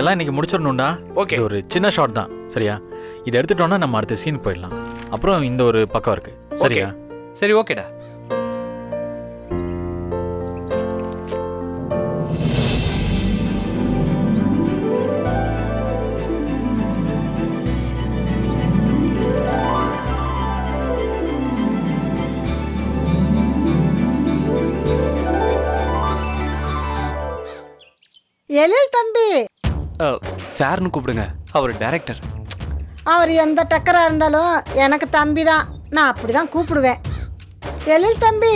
இதெல்லாம் இன்னைக்கு முடிச்சிடணும்டா. ஓகே இது ஒரு சின்ன ஷாட் தான். சரியா? இதை எடுத்துட்டோம்னா நம்ம அடுத்த சீன் போயிடலாம். அப்புறம் இந்த ஒரு பக்கம் இருக்கு. சரியா? சரி ஓகேடா எழில் தம்பி! சார்னு கூப்பிடுங்க. அவர் டைரக்டர் அவர் எந்த டக்கரா இருந்தாலும் எனக்கு தம்பி தான். நான் அப்படி தான் கூப்பிடுவேன். எழில் தம்பி?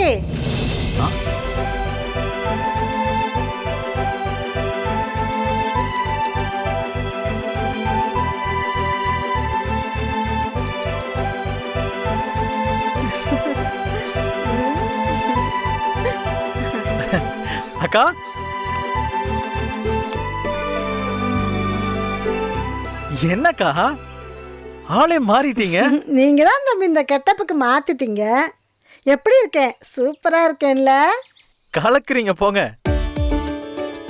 அக்கா? என்னக்கா? ஆளே மாறிட்டீங்க. நீங்க தான் தம்பி இந்த கெட்டப்புக்கு மாத்திட்டீங்க. எப்படி இருக்கேன்? சூப்பரா இருக்கேன்ல. கலக்குறீங்க போங்க.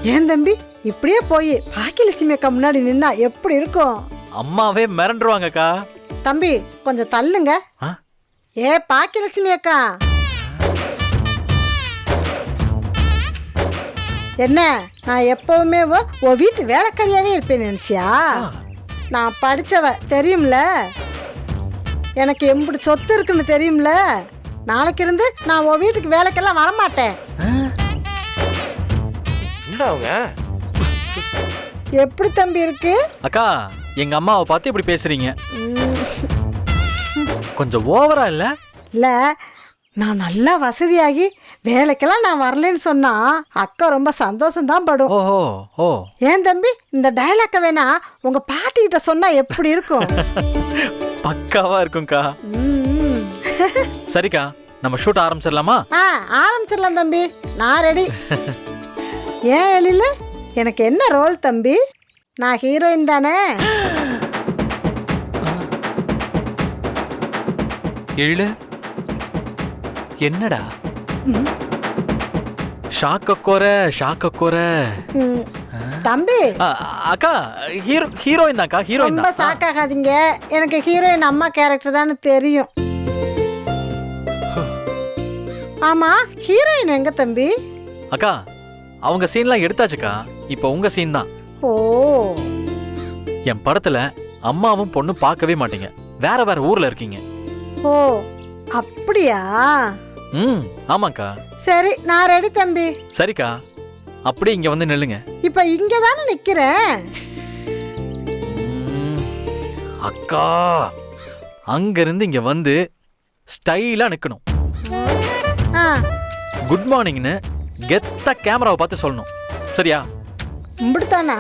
ஏன் தம்பி? இப்படியே போய் பாக்கியலட்சுமி அக்கா முன்னாடி நின்னா எப்படி இருக்கும்? அம்மாவே மிரண்டுருவாங்கக்கா. தம்பி கொஞ்சம் தள்ளுங்க. ஆ? ஏ பாக்கியலட்சுமி அக்கா. என்ன? நான் எப்பவுமே உன் வீட்டு வேலைக்காரியாவே இருப்பேன் நினைச்சியா? ஆ. நான் படிச்சவ தெரியும்ல? எனக்கு எம்புடி சொத்து இருக்குன்னு தெரியும்ல? நாளைக்கு இருந்து நான் உன் வீட்டுக்கு வேலைக்கெல்லாம் வரமாட்டேன்? என்னடா அவங்க? எப்படி தம்பி இருக்கு? அக்கா எங்க அம்மாவை பார்த்து இப்படி பேசுறீங்க. கொஞ்சம் ஓவரா இல்ல? இல்ல நான் நல்லா வசதியாகி வேலைக்கெல்லாம் நான் வரலைன்னு சொன்னா அக்கா ரொம்ப சந்தோஷம் தான் படும். ஓஹோ ஓ. ஏன் தம்பி? இந்த டயலாக்க வேணா உங்க பாட்டி கிட்ட சொன்னா எப்படி இருக்கும்? பக்காவா இருக்கும்க்கா. சரிக்கா நம்ம ஷூட் ஆரம்பிச்சிடலாமா? ஆ ஆரம்பிச்சிடலாம் தம்பி. நான் ரெடி ஏன் எழில? எனக்கு என்ன ரோல் தம்பி? நான் ஹீரோயின் தானே? எழில என்னடா? ஷாக்கக்கோர ஷாக்கக்கோர. ம். தம்பி. ஆ, அக்கா ஹீரோ ஹீரோயின் தான்க்கா ஹீரோயின் ரொம்ப தான். சாக்காகாதீங்க எனக்கு ஹீரோயின் அம்மா கேரக்டர் தானே தெரியும். ஆமா ஹீரோயின் எங்க தம்பி? அக்கா அவங்க சீன்லாம் எடுத்தாச்சுக்கா. இப்போ உங்க சீன் தான். ஓ. என் படத்துல அம்மாவும் பொண்ணும் பார்க்கவே மாட்டீங்க. வேற வேற ஊர்ல இருக்கீங்க. ஓ அப்படியா? ம் ஆமாக்கா. சரி நான் ரெடி தம்பி. சரிக்கா. அப்படியே இங்க வந்து நில்லுங்க. இப்ப இங்க தானே நிக்கிறேன் அக்கா அங்கிருந்து இங்க வந்து ஸ்டைலா நிக்கணும். ஆ. குட் மார்னிங்னு கெத்தா கேமராவை பார்த்து சொல்லணும். சரியா? இப்படித்தானா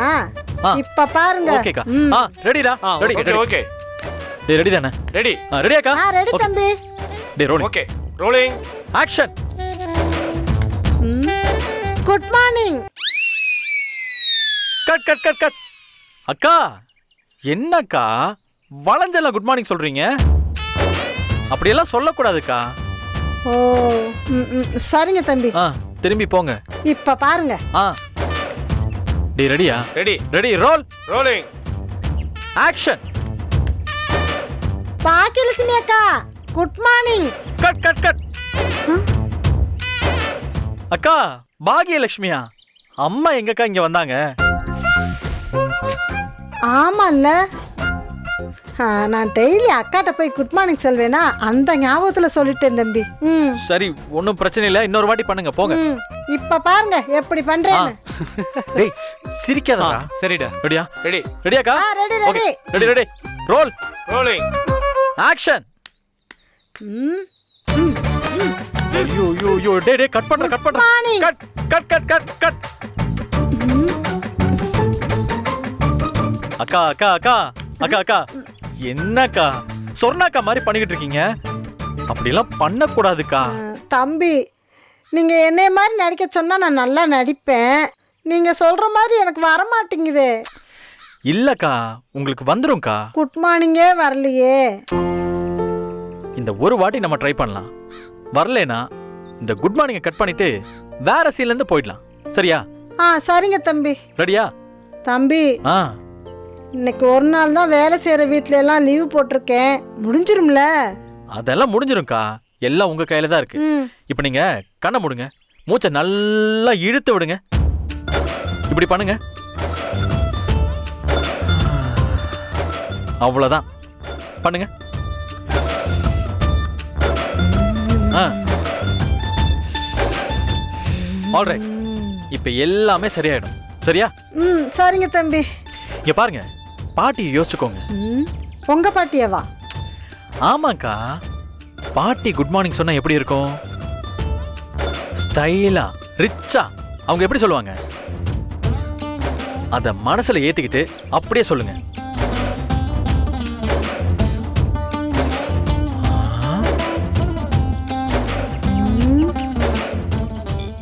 ஆ. இப்ப பாருங்க. ஓகேக்கா. ம். ஆ ரெடிடா. Ready okay okay. டேய் ரெடி தானே ரெடி. ஆ ரெடியாக்கா? ஆ ரெடி தம்பி. டேய் rolling okay. Rolling action good morning cut cut cut cut அக்கா என்னக்கா? வளைஞ்செல்லாம் குட் மார்னிங் சொல்றீங்க? அப்படியெல்லாம் சொல்லக்கூடாதுக்கா. ஓ சரிங்க தம்பி. ஆ திரும்பி போங்க. இப்ப பாருங்க. ஆ. டேய் ரெடியா? Ready ready roll rolling action Bhagyalakshmi அக்கா. Good morning cut cut cut அக்கா பாகியலட்சுமியா? அம்மா எங்கக்கா இங்க வந்தாங்க? ஆமால்ல. ஆ, நான் டெய்லி அக்காட்ட போய் குட் மார்னிங் சொல்வேனா அந்த ஞாபகத்துல சொல்லிட்டேன் தம்பி. ம். சரி ஒன்றும் பிரச்சனை இல்லை. இன்னொரு வாட்டி பண்ணுங்க போங்க. ம். இப்ப பாருங்க எப்படி பண்றேன்னு. டேய் சிரிக்காதடா. சரிடா. ரெடியா ரெடி ரெடியாக்கா ஆ ready okay ready ready ready roll rolling action ஐயோ ஐயோ ஐயோ டேய் டேய் கட் பண்ற கட் பண்ற. Cut cut cut cut cut அக்கா அக்கா அக்கா அக்கா அக்கா. என்னக்கா சொர்ணாக்கா மாதிரி பண்ணிக்கிட்டு இருக்கீங்க? அப்படிலாம் பண்ணக்கூடாதுக்கா. தம்பி நீங்க என்னைய மாதிரி நடிக்க சொன்னா நான் நல்லா நடிப்பேன். நீங்க சொல்ற மாதிரி எனக்கு வர மாட்டேங்குது இல்லக்கா உங்களுக்கு வந்துரும்க்கா. குட் மார்னிங்கே வரலையே. இந்த ஒரு வாட்டி நம்ம ட்ரை பண்ணலாம். வரலைனா இந்த குட் மார்னிங்கை கட் பண்ணிட்டு வேற சீன்ல இருந்து போயிடலாம். சரியா? ஆ சரிங்க தம்பி. ரெடியா தம்பி ஆ. இன்னைக்கு ஒரு நாள் தான் வேலை செய்கிற வீட்ல எல்லாம் லீவ் போட்டிருக்கேன். முடிஞ்சிரும்ல? அதெல்லாம் முடிஞ்சிரும்க்கா. எல்லாம் உங்க கையில தான் இருக்கு. ம். இப்போ நீங்க கண்ணை மூடுங்க. மூச்சை நல்லா இழுத்து விடுங்க. இப்படி பண்ணுங்க. அவ்வளோதான் பண்ணுங்க. ஆல்ரைட் இப்போ எல்லாமே சரியாயிடும். சரியா? ம் சரிங்க தம்பி. இங்க பாருங்க. பாட்டி யோசிச்சுக்கோங்க. உங்க பாட்டியவா? ஆமாக்கா. பாட்டி குட் மார்னிங் சொன்னா எப்படி இருக்கும்? ஸ்டைலா ரிச்சா அவங்க எப்படி சொல்லுவாங்க? அத மனசுல ஏத்திக்கிட்டு அப்படியே சொல்லுங்க.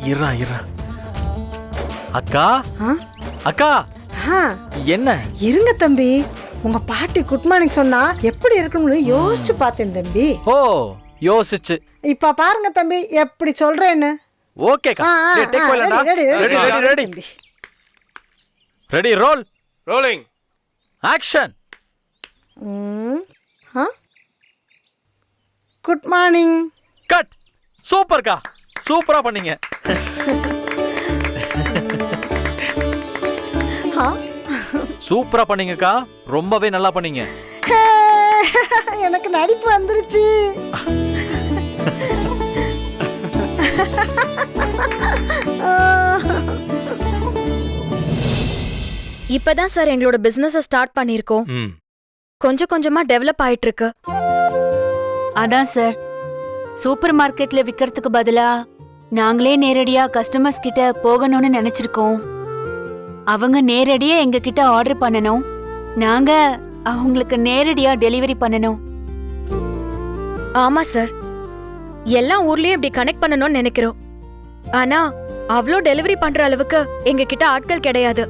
இருடா இருடா. அக்கா? ஆ? அக்கா? ஆ. என்ன? இருங்க தம்பி. உங்க பாட்டி குட் மார்னிங் சொன்னா எப்படி இருக்கணும்னு யோசிச்சு பார்த்தேன் தம்பி. ஓ யோசிச்சு. இப்ப பாருங்க தம்பி எப்படி சொல்றேன்னு. ready, ready ready, ready ready. Ready roll rolling action good morning cut சூப்பர்க்கா சூப்பரா பண்ணீங்க. சூப்பரா பண்ணீங்கக்கா. ரொம்பவே நல்லா பண்ணீங்க. எனக்கு நடிப்பு வந்துருச்சு. இப்பதான் சார் எங்களோட பிசினஸ ஸ்டார்ட் பண்ணிருக்கோம் கொஞ்சம் கொஞ்சமா டெவலப் ஆயிட்டு இருக்கு. அதான் சார். சூப்பர் மார்க்கெட்ல விக்கிறதுக்கு பதிலா நாங்களே நேரடியா கஸ்டமர்ஸ் கிட்ட போகணும்னு நினைச்சிருக்கோம். அவங்க நேரடியா எங்க கிட்ட ஆர்டர் பண்ணணும். நாங்க அவங்களுக்கு நேரடியா டெலிவரி பண்ணணும். ஆமா சார் எல்லா ஊர்லயும் இப்படி கனெக்ட் பண்ணணும்னு நினைக்கிறோம். ஆனா அவ்ளோ டெலிவரி பண்ற அளவுக்கு எங்க கிட்ட ஆட்கள் கிடையாது.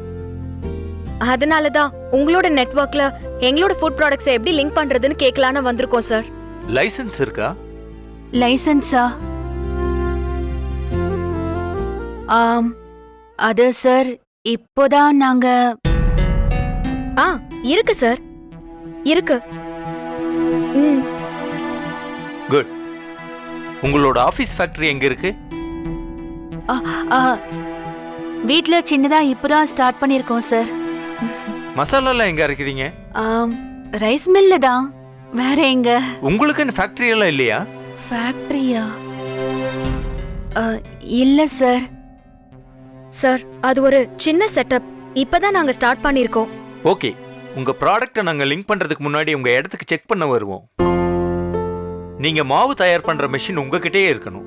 அதனால தான் உங்களோட நெட்வொர்க்ல எங்களோட ஃபுட் ப்ராடக்ட்ஸை எப்படி லிங்க் பண்றதுன்னு கேட்கலான்னு வந்திருக்கோம் சார் லைசென்ஸ் இருக்கா? லைசன்ஸா ஆம் அது சார் இப்போதான் நாங்க ஆ இருக்கு சார். இருக்கு. ம். குட். உங்களோட ஆபீஸ் ஃபேக்டரி எங்க இருக்கு? ஆ, ஆ, வீட்ல சின்னதா இப்போதான் ஸ்டார்ட் பண்ணிருக்கோம் சார். மசாலாலாம் எங்க அரைக்கிறீங்க? ஆம், ரைஸ் மில்ல தான். வேற எங்க? உங்களுக்குன்னு ஃபேக்டரி எல்லாம் இல்லையா? ஃபேக்டரியா? இல்ல சார். சார் அது ஒரு சின்ன செட்டப் இப்பதான் நாங்க ஸ்டார்ட் பண்ணிருக்கோம். ஓகே உங்க ப்ராடக்ட்டை நாங்க லிங்க் பண்றதுக்கு முன்னாடி உங்க இடத்துக்கு செக் பண்ண வருவோம். நீங்க மாவு தயார் பண்ற மெஷின் உங்ககிட்டயே இருக்கணும்.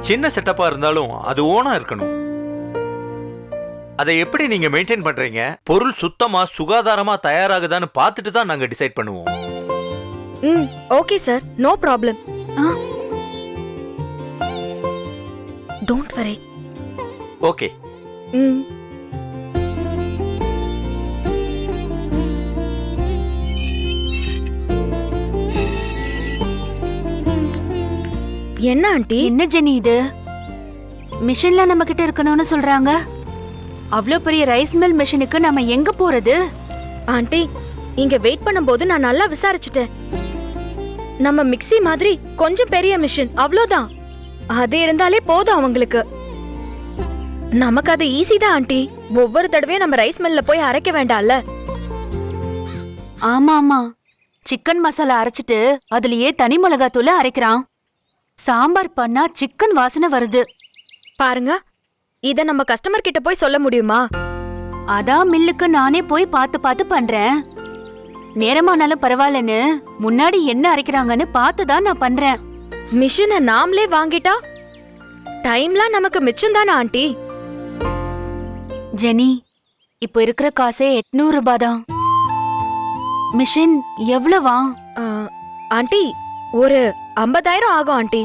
சின்ன செட்டப்பா இருந்தாலும் அது ஓனா இருக்கணும். அதை எப்படி நீங்க மெயின்டைன் பண்றீங்க? பொருள் சுத்தமா சுகாதாரமா தயாராகுதான்னு பார்த்துட்டு தான் நாங்க டிசைட் பண்ணுவோம். ம் okay sir no problem ah. Don't worry okay. ம். என்ன ஆண்டி? என்ன ஜெனி இது? மிஷின்ல நம்ம கிட்ட இருக்கணும்னு சொல்றாங்க. அவ்வளோ பெரிய ரைஸ் மில் மிஷினுக்கு நம்ம எங்க போறது? ஆண்டி இங்க வெயிட் பண்ணும்போது நான் நல்லா விசாரிச்சுட்டேன். நம்ம மிக்ஸி மாதிரி கொஞ்சம் பெரிய மிஷின் அவ்வளோதான் அது இருந்தாலே போதும் அவங்களுக்கு. நமக்கு அது ஈஸி தான் ஆண்டி. ஒவ்வொரு தடவையும் நம்ம ரைஸ் மில்ல போய் அரைக்க வேண்டாம்ல? ஆமா ஆமா. சிக்கன் மசாலா அரைச்சிட்டு அதுலயே தனி மிளகாத்தூள அரைக்கிறான். சாம்பார் பண்ணா சிக்கன் வாசனை வருது. பாருங்க இத நம்ம கஸ்டமர் கிட்ட போய் சொல்ல முடியுமா? அதான் மில்லுக்கு நானே போய் பார்த்து பார்த்து பண்றேன். நேரமானாலும் பரவாயில்லன்னு முன்னாடி என்ன அரைக்கிறாங்கன்னு பார்த்து தான் நான் பண்றேன். மிஷினை நாமளே வாங்கிட்டா? டைம்லாம் நமக்கு மிச்சம் தானே ஆண்டி? ஜெனி இப்போ இருக்கிற காசே எட்நூறு ரூபாய் தான் மிஷின் எவ்வளவா? ஆண்டி ஒரு ஐம்பதாயிரம் ஆகும் ஆண்டி.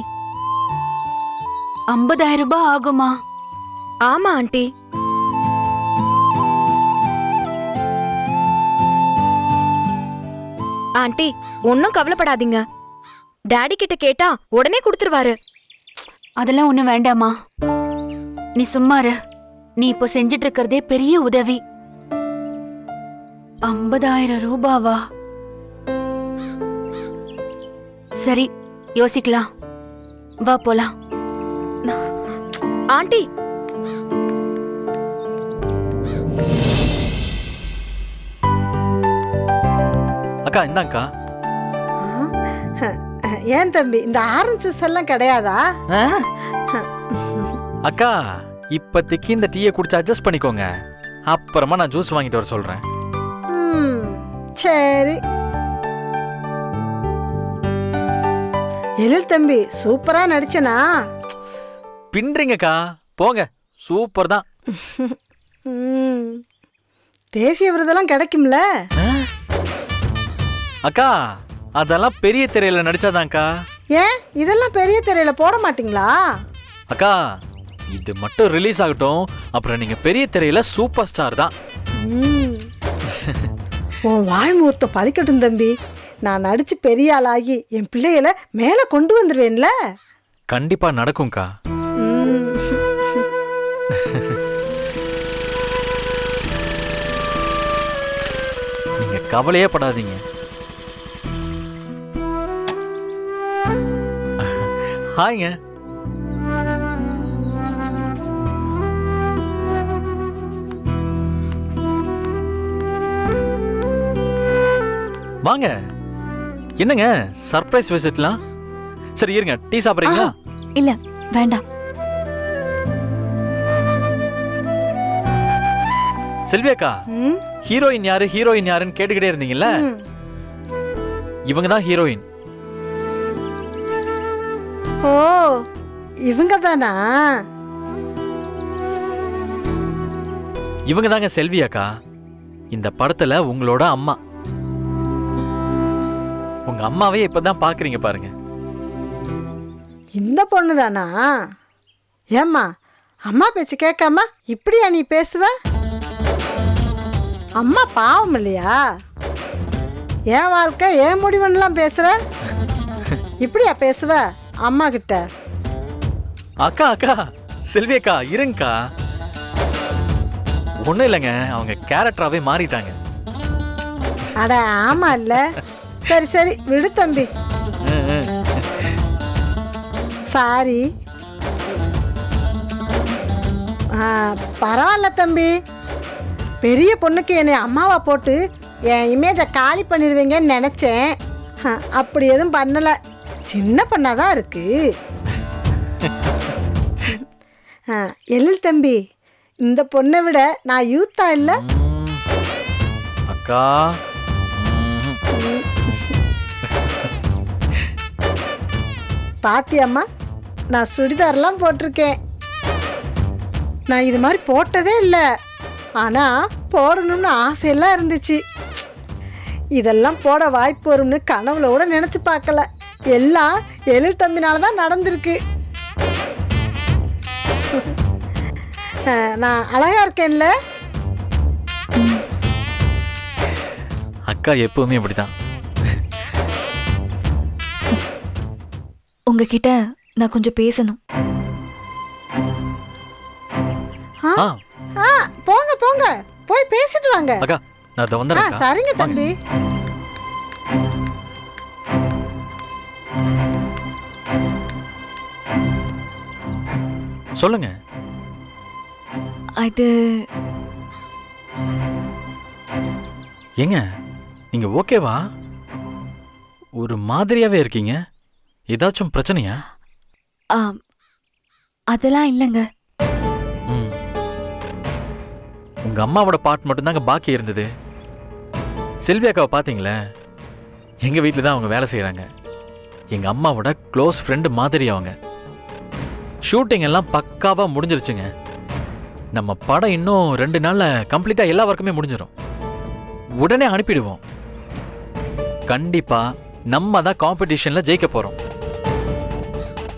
ஐம்பதாயிரம் ரூபாய் ஆகுமா? ஆமா ஆண்டி. ஆண்டி ஒன்னும் கவலைப்படாதீங்க. டாடி கிட்ட கேட்டா உடனே கொடுத்துருவாரு. அதெல்லாம் ஒண்ணும் வேண்டாமா நீ சும்மா இரு. நீ இப்போ செஞ்சிட்டு இருக்கிறதே பெரிய உதவி. ஐம்பதாயிரம் ரூபாவா? சரி யோசிக்கலாம். வா போலாம். ஆண்டி. அக்கா இந்தாங்கக்கா. ஏன் தம்பி இந்த ஆரஞ்சு ஜூஸ் எல்லாம் கிடையாதா? அக்கா இப்போதைக்கு இந்த டீயை குடிச்சு அட்ஜஸ்ட் பண்ணிக்கோங்க. அப்புறமா நான் ஜூஸ் வாங்கிட்டு வர சொல்றேன். ம், சரி. எழில் தம்பி சூப்பரா நடிச்சனா? பின்றீங்கக்கா போங்க. சூப்பர் தான். தேசிய விருதெல்லாம் கிடைக்கும்ல? அக்கா அதெல்லாம் பெரிய திரையில நடிச்சாதான்க்கா. ஏன்? இதெல்லாம் பெரிய திரையில போட மாட்டீங்களா? அக்கா இது மட்டும் ரிலீஸ் ஆகட்டும். அப்புறம் நீங்க பெரிய திரையில சூப்பர் ஸ்டார் தான். உன் வாய்மூர்த்தம் பழிக்கட்டும் தம்பி. நான் நடிச்சு பெரிய ஆளாகி என் பிள்ளைகளை மேலே கொண்டு வந்துடுவேன்ல. கண்டிப்பா நடக்கும்க்கா. நீங்க கவலையே படாதீங்க. ஹாய்ங்க. வாங்க. என்னங்க சர்ப்ரைஸ் விசிட்லாம் சரி இருங்க டீ சாப்பிட்றீங்களா? இல்ல வேண்டாம். செல்வி அக்கா ம். ஹீரோயின் யாரு ஹீரோயின் யாருன்னு கேட்டுக்கிட்டே இருந்தீங்கல்ல. இவங்க தான் ஹீரோயின். ஓ இவங்க தானா இவங்க தாங்க செல்வி அக்கா. இந்த படத்துல உங்களோட அம்மா. உங்க அம்மாவே இப்பதான் பாக்குறீங்க பாருங்க. இந்த பொண்ணு தானா ஏம்மா அம்மா பேச்சு கேட்காம இப்படியா நீ பேசுவ? அம்மா பாவம் இல்லையா? என் வாழ்க்கை ஏன் முடிவுன்னுலாம் பேசுற? இப்படியா பேசுவ? அம்மா கிட்ட அக்கா அக்கா செல்வி அக்கா இருங்கக்கா. ஒண்ணும் இல்லைங்க அவங்க கேரக்டராகவே மாறிட்டாங்க. அட ஆமா இல்ல. சரி சரி விடு தம்பி. சாரி. ஆ, பரவாயில்ல தம்பி. பெரிய பொண்ணுக்கு என்னை அம்மாவா போட்டு என் இமேஜை காலி பண்ணிடுவீங்கன்னு நினச்சேன். ஆ, அப்படி எதுவும் பண்ணலை. சின்ன பொண்ணாக தான் இருக்கு. எழில் தம்பி இந்த பொண்ணை விட நான் யூத்தா இல்லை. அக்கா. பாத்தியம்மா நான் சுடிதார்லாம் போட்டிருக்கேன். நான் இது மாதிரி போட்டதே இல்லை. ஆனால் போடணும்னு ஆசையெல்லாம் இருந்துச்சு. இதெல்லாம் போட வாய்ப்பு வரும்னு கனவுல கூட நினச்சி பார்க்கல. எல்லாம் எழில் தம்பினால தான் நடந்திருக்கு. நான் அழகா இருக்கேன்ல? அக்கா எப்பவுமே அப்படிதான் உங்ககிட்ட நான் கொஞ்சம் பேசணும். ஆ ஆ. போங்க போங்க. போய் பேசிட்டு வாங்க. அக்கா நான் அதை சரிங்க தம்பி. சொல்லுங்க. அது ஏங்க நீங்க ஓகேவா? ஒரு மாதிரியாவே இருக்கீங்க. ஏதாச்சும் பிரச்சனையா? ஆ, அதெல்லாம் இல்லைங்க. உங்க அம்மாவோட பாட் மட்டும்தாங்க பாக்கி இருந்தது. செல்வி அக்காவை பாத்தீங்களே? எங்க வீட்டில் தான் அவங்க வேலை செய்றாங்க. எங்க அம்மாவோட க்ளோஸ் ஃப்ரெண்டு மாதிரி அவங்க. ஷூட்டிங் எல்லாம் பக்காவாக முடிஞ்சிருச்சுங்க. நம்ம படம் இன்னும் ரெண்டு நாளில் கம்ப்ளீட்டாக எல்லா ஒர்க்குமே முடிஞ்சிடும் உடனே அனுப்பிடுவோம். கண்டிப்பாக நம்ம தான் காம்படிஷனில் ஜெயிக்க போகிறோம்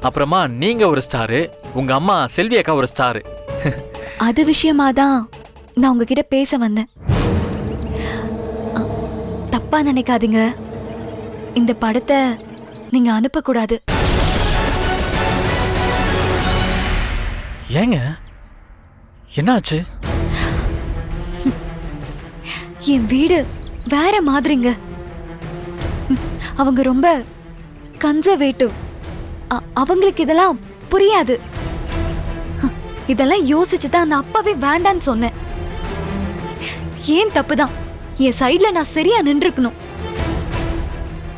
அப்புறமா நீங்கள் ஒரு ஸ்டாரு உங்கள் அம்மா செல்வி அக்கா ஒரு ஸ்டாரு அது விஷயமா தான் நான் உங்ககிட்ட பேச வந்தேன். தப்பா நினைக்காதீங்க. இந்த படத்தை நீங்க அனுப்பக்கூடாது. ஏங்க? என்னாச்சு? என் வீடு வேற மாதிரிங்க. அவங்க ரொம்ப கன்சர்வேட்டிவ் அவங்களுக்கு இதெல்லாம் புரியாது. இதெல்லாம் யோசிச்சு தான் நான் அப்பவே வேண்டான்னு சொன்னேன். ஏன் தப்புதான்? என் சைட்ல நான் சரியா நின்றுக்கணும்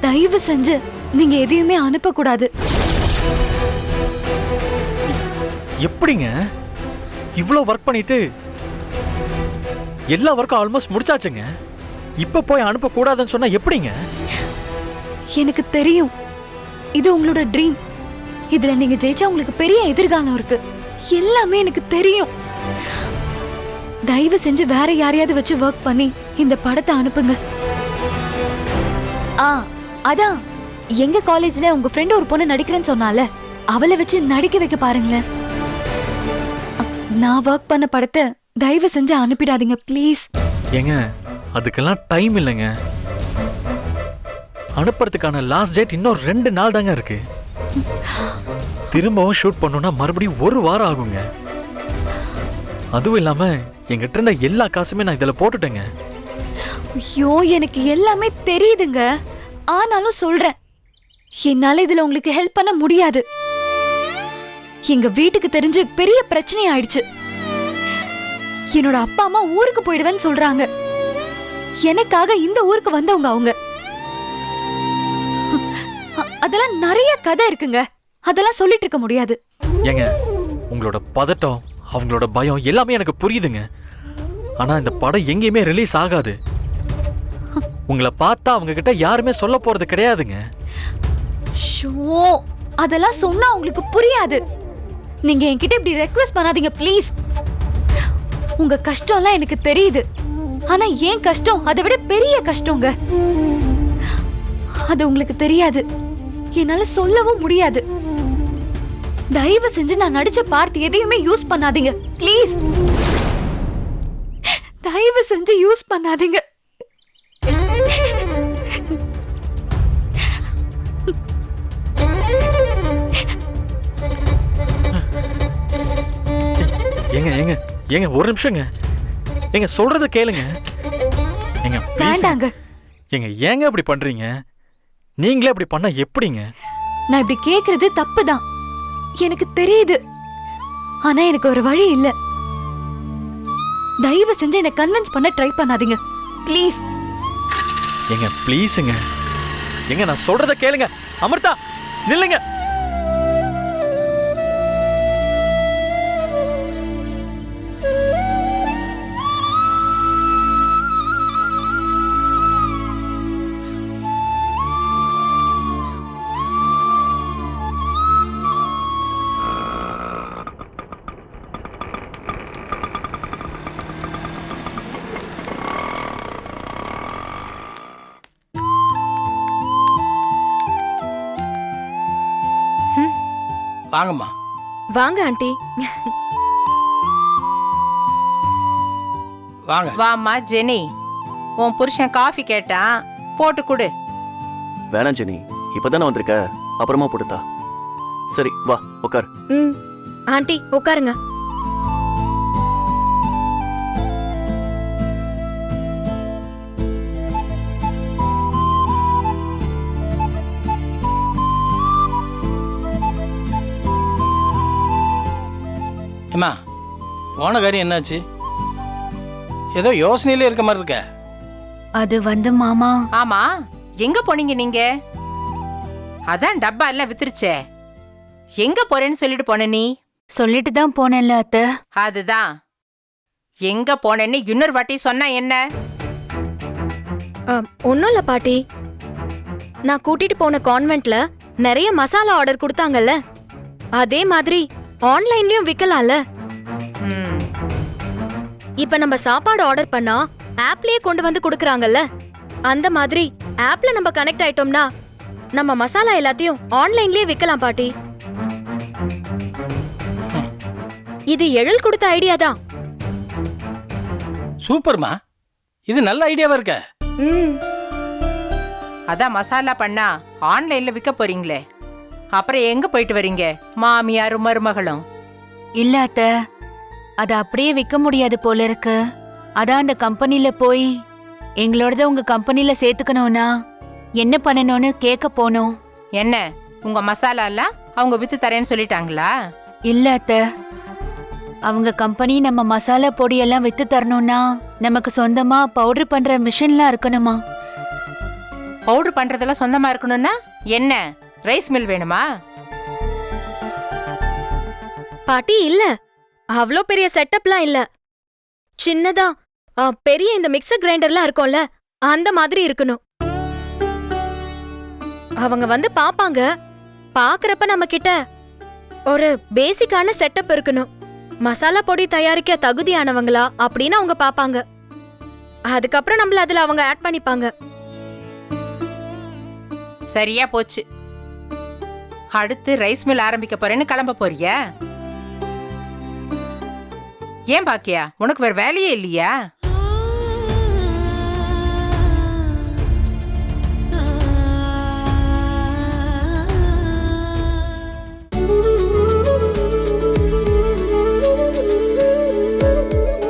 தயவு செஞ்சு நீங்க எதையுமே அனுப்பக்கூடாது. எப்படிங்க? இவ்வளோ ஒர்க் பண்ணிட்டு எல்லா ஒர்க்கும் ஆல்மோஸ்ட் முடிச்சாச்சுங்க. இப்போ போய் அனுப்பக்கூடாதுன்னு சொன்னால் எப்படிங்க? எனக்கு தெரியும். இது உங்களோட ட்ரீம் இதுல நீங்க ஜெயிச்சா உங்களுக்கு பெரிய எதிர்காலம் இருக்கு. எல்லாமே எனக்கு தெரியும். தயவு செஞ்சு வேற யாரையாவது வச்சு ஒர்க் பண்ணி இந்த படத்தை அனுப்புங்க. ஆ அதான். எங்க காலேஜ்ல உங்க ஃப்ரெண்ட் ஒரு பொண்ணு நடிக்கிறேன்னு சொன்னால அவளை வச்சு நடிக்க வைக்க பாருங்களேன். நான் ஒர்க் பண்ண படத்தை தயவு செஞ்சு அனுப்பிடாதீங்க ப்ளீஸ் ஏங்க அதுக்கெல்லாம் டைம் இல்லைங்க. அனுப்புறதுக்கான லாஸ்ட் டேட் இன்னும் ரெண்டு நாள் தாங்க இருக்கு. திரும்பவும் ஷூட் பண்ணணும்னா மறுபடியும் ஒரு வாரம் ஆகுங்க. அதுவும் இல்லாம என்கிட்ட இருந்த எல்லா காசுமே நான் இதுல போட்டுட்டேங்க. ஐயோ எனக்கு எல்லாமே தெரியுதுங்க. ஆனாலும் சொல்றேன். என்னால இதுல உங்களுக்கு ஹெல்ப் பண்ண முடியாது. எங்க வீட்டுக்கு தெரிஞ்சு பெரிய பிரச்சனை ஆயிடுச்சு. என்னோட அப்பா அம்மா ஊருக்கு போயிடுவேன்னு சொல்றாங்க. எனக்காக இந்த ஊருக்கு வந்தவங்க அவங்க. அதெல்லாம் நிறைய கதை இருக்குங்க. அதெல்லாம் சொல்லிட்டு இருக்க முடியாது. ஏங்க உங்களோட பதட்டம் அவங்களோட பயம் எல்லாமே எனக்கு புரியுதுங்க. ஆனா இந்த படம் எங்கேயுமே ரிலீஸ் ஆகாது. உங்களை பார்த்தா அவங்க கிட்ட யாருமே சொல்ல போறது கிடையாதுங்க. ஷோ அதெல்லாம் சொன்னா உங்களுக்கு புரியாது. நீங்க என்கிட்ட இப்படி ரெக்வெஸ்ட் பண்ணாதீங்க ப்ளீஸ் உங்க கஷ்டம்லாம் எனக்கு தெரியுது. ஆனா ஏன் கஷ்டம்? அதை விட பெரிய கஷ்டங்க. அது உங்களுக்கு தெரியாது. என்னால சொல்லவும் முடியாது. தயவு செஞ்சு நான் நடிச்ச பார்ட் எதையுமே யூஸ் பண்ணாதீங்க ப்ளீஸ் தயவு செஞ்சு யூஸ் பண்ணாதீங்க. ஏங்க ஏங்க ஏங்க ஒரு நிமிஷங்க. ஏங்க சொல்றத கேளுங்க. ஏங்க please. வேண்டாங்க. ஏங்க ஏங்க இப்படி பண்றீங்க? நீங்களே இப்படி பண்ணா எப்படிங்க? நான் இப்படி கேக்குறது தப்புதான். எனக்கு தெரியுது. ஆனா எனக்கு ஒரு வழி இல்ல. தயவு செஞ்சு என்ன கன்வின்ஸ் பண்ண ட்ரை பண்ணாதீங்க. ப்ளீஸ் ஏங்க ப்ளீஸுங்க ஏங்க நான் சொல்றத கேளுங்க. அமிர்தா நில்லுங்க. வாங்கம்மா. வாங்க ஆண்டி. வாங்க. வாம்மா ஜெனி. உன் புருஷன் காஃபி கேட்டான். போட்டு கொடு. வேணாம் ஜெனி. இப்பதானே வந்திருக்க. அப்புறமா போட்டுத்தா. சரி வா உட்கார் ம். ஆண்டி உட்காருங்க ஏம்மா போன காரியம் என்னாச்சு? ஏதோ யோசனையிலே இருக்க மாதிரி இருக்க. அது வந்து மாமா. ஆமா எங்க போனீங்க நீங்க? அதான் டப்பா எல்லாம் வித்துருச்சே. எங்க போறேன்னு சொல்லிட்டு போன நீ? சொல்லிட்டு தான் போனேன்ல அத்தை. அதுதான். எங்க போனேன்னு இன்னொரு வாட்டி சொன்னா என்ன? ஒன்றும் இல்லை பாட்டி. நான் கூட்டிட்டு போன கான்வென்ட்ல நிறைய மசாலா ஆர்டர் கொடுத்தாங்கல்ல. அதே மாதிரி ஆன்லைன்லயும் விற்கலாம்ல ம், இப்ப நம்ம சாப்பாடு ஆர்டர் பண்ணா ஆப்லயே கொண்டு வந்து கொடுக்கறாங்கல்ல? அந்த மாதிரி ஆப்ல நம்ம கனெக்ட் ஆயிட்டோம்னா நம்ம மசாலா எல்லாத்தையும் ஆன்லைன்லயே விற்கலாம் பாட்டி. இது எழில் கொடுத்த ஐடியா தான். சூப்பர்மா. இது நல்ல ஐடியாவா இருக்க. அதான் மசாலா பண்ணா ஆன்லைன்ல விற்க போறீங்களே. அப்புறம் எங்க போயிட்டு வரீங்க? மாமியாரும் மருமகளும்? இல்ல அத்தை. அதை அப்படியே விற்க முடியாது போல இருக்கு. அதான் அந்த கம்பெனில போய் எங்களோடத உங்க கம்பெனில சேர்த்துக்கணும்னா என்ன பண்ணணும்னு கேட்க போனோம். என்ன? உங்க மசாலா எல்லாம் அவங்க வித்து தரேன்னு சொல்லிட்டாங்களா? இல்ல அத்த. அவங்க கம்பெனி நம்ம மசாலா பொடியெல்லாம் வித்து தரணும்னா நமக்கு சொந்தமா பவுடர் பண்ற மிஷின்லாம் இருக்கணுமா? பவுடர் பண்றதெல்லாம் சொந்தமா இருக்கணும்னா என்ன? ரைஸ் மில் வேணுமா? பாட்டி இல்ல. அவ்ளோ பெரிய செட்டப்லாம் இல்ல. சின்னதா ஆ, பெரிய இந்த மிக்சர் கிரைண்டர்லாம் இருக்கும்ல அந்த மாதிரி இருக்கணும். அவங்க வந்து பாப்பாங்க. பாக்குறப்ப நம்ம கிட்ட ஒரு பேசிக்கான செட்டப் இருக்கணும். மசாலா பொடி தயாரிக்க தகுதியானவங்களா அப்படின்னு அவங்க பாப்பாங்க. அதுக்கப்புறம் நம்மள அதுல அவங்க ஆட் பண்ணிப்பாங்க. சரியா போச்சு. அடுத்து ரைஸ் மில் ஆரம்பிக்க போறேன்னு கிளம்ப போறியா? ஏன் பாக்கியா உனக்கு வேற வேலையே இல்லையா?